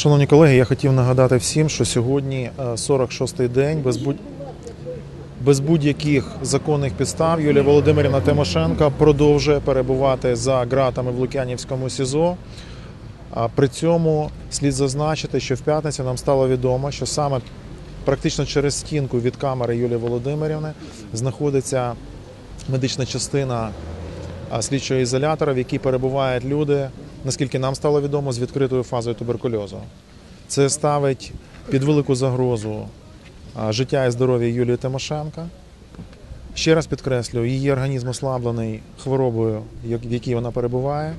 Шановні колеги, я хотів нагадати всім, що сьогодні е, 46-й день без будь без будь-яких законних підстав Юлія Володимирівна Тимошенко продовжує перебувати за ґратами в Лук'янівському СІЗО. А при цьому слід зазначити, що в п'ятницю нам стало відомо, що саме практично через стінку від камери Юлії Володимирівни знаходиться медична частина слідчого ізолятора, в якій перебувають люди, наскільки нам стало відомо, з відкритою фазою туберкульозу. Це ставить під велику загрозу життя і здоров'я Юлії Тимошенко. Ще раз підкреслю, її організм ослаблений хворобою, в якій вона перебуває.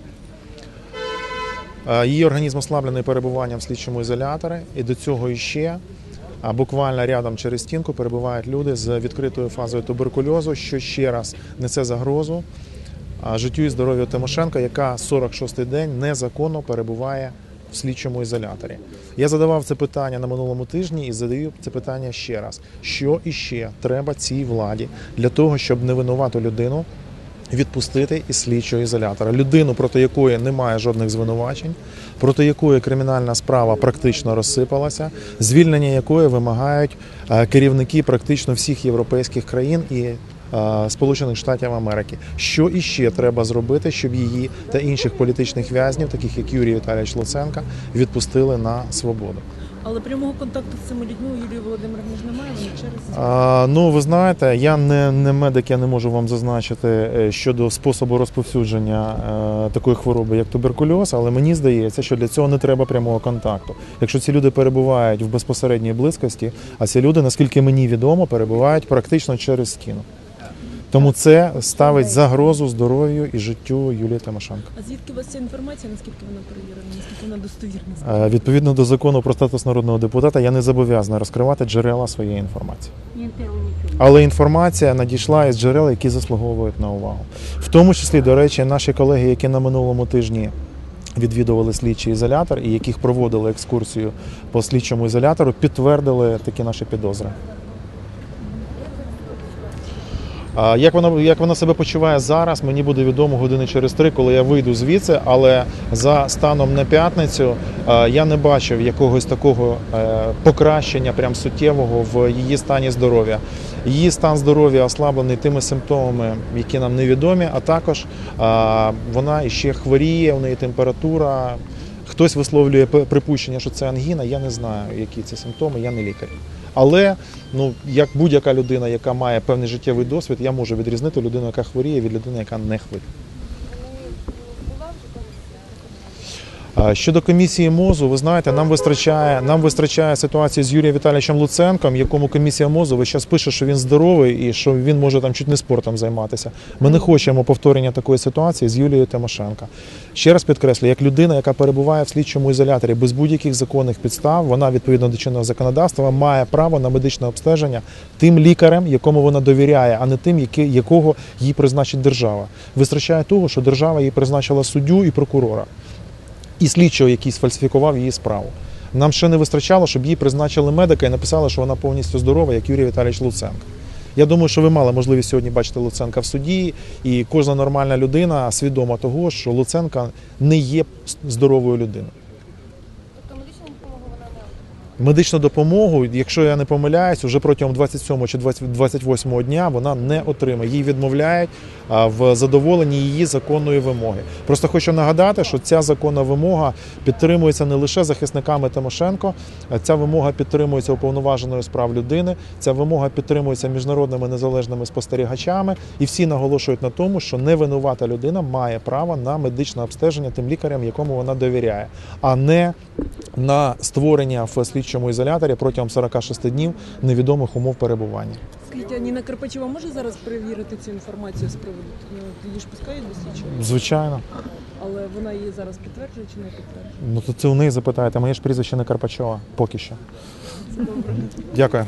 Її організм ослаблений перебуванням в слідчому ізоляторі, і до цього іще буквально рядом через стінку перебувають люди з відкритою фазою туберкульозу, що ще раз несе загрозу життю і здоров'ю Тимошенка, яка 46-й день незаконно перебуває в слідчому ізоляторі. Я задавав це питання на минулому тижні і задаю це питання ще раз: що іще треба цій владі для того, щоб невинувату людину відпустити із слідчого ізолятора. Людину, проти якої немає жодних звинувачень, проти якої кримінальна справа практично розсипалася, звільнення якої вимагають е, керівники практично всіх європейських країн і Сполучених Штатів Америки. Що іще треба зробити, щоб її та інших політичних в'язнів, таких як Юрій Віталійович Луценка, відпустили на свободу? Але прямого контакту з цими людьми у Юлії Володимирівни ж немає, вони через А, ну, ви знаєте, я не, не медик, я не можу вам зазначити е, щодо способу розповсюдження е, такої хвороби, як туберкульоз, але мені здається, що для цього не треба прямого контакту. Якщо ці люди перебувають в безпосередній близькості, а ці люди, наскільки мені відомо, перебувають практично через стіну. Тому це ставить загрозу здоров'ю і життю Юлії Тимошенко. А звідки у вас ця інформація? Наскільки вона перевірена? Наскільки вона достовірна? Е, Відповідно до закону про статус народного депутата, я не зобов'язаний розкривати джерела своєї інформації. Але інформація надійшла із джерел, які заслуговують на увагу. В тому числі, до речі, наші колеги, які на минулому тижні відвідували слідчий ізолятор і яких проводили екскурсію по слідчому ізолятору, підтвердили такі наші підозри. А Як вона, як вона себе почуває зараз, мені буде відомо години через три, коли я вийду звідси. Але за станом на п'ятницю е, я не бачив якогось такого е, покращення, прям суттєвого в її стані здоров'я. Її стан здоров'я ослаблений тими симптомами, які нам невідомі, а також е, вона ще хворіє, у неї температура. Хтось висловлює припущення, що це ангіна. Я не знаю, які це симптоми, я не лікар. Але ну як будь-яка людина, яка має певний життєвий досвід, я можу відрізнити людину, яка хворіє, від людини, яка не хворіє. А Щодо комісії МОЗу, ви знаєте, нам вистачає, нам вистачає ситуації з Юрієм Віталійовичем Луценком, якому комісія МОЗу весь час пише, що він здоровий і що він може там чуть не спортом займатися. Ми не хочемо повторення такої ситуації з Юлією Тимошенко. Ще раз підкреслю, як людина, яка перебуває в слідчому ізоляторі без будь-яких законних підстав, вона відповідно до чинного законодавства має право на медичне обстеження тим лікарем, якому вона довіряє, а не тим, якого їй призначить держава. Вистачає того, що держава їй призначила суддю і прокурора і слідчого, який сфальсифікував її справу. Нам ще не вистачало, щоб її призначили медика і написали, що вона повністю здорова, як Юрій Віталійович Луценко. Я думаю, що ви мали можливість сьогодні бачити Луценка в суді, і кожна нормальна людина свідома того, що Луценка не є здоровою людиною. Тобто медичну допомогу вона не. Медичну допомогу, якщо я не помиляюсь, уже протягом 27 чи 20 28 дня вона не отримає. Їй відмовляють в задоволенні її законної вимоги. Просто хочу нагадати, що ця законна вимога підтримується не лише захисниками Тимошенко, а ця вимога підтримується уповноваженою з прав людини. Ця вимога підтримується міжнародними незалежними спостерігачами, і всі наголошують на тому, що невинувата людина має право на медичне обстеження тим лікарям, якому вона довіряє, а не на створення в слідчому ізоляторі протягом 46 днів невідомих умов перебування. Скажіть, а Ніна Карпачева може зараз перевірити цю інформацію з приводу? Ну, її ж пускають до слідчого, Звичайно, але вона її зараз підтверджує чи не підтверджує? ну то це у неї запитаєте. Моє ж прізвище не Карпачова поки що. Це добре. Дякую.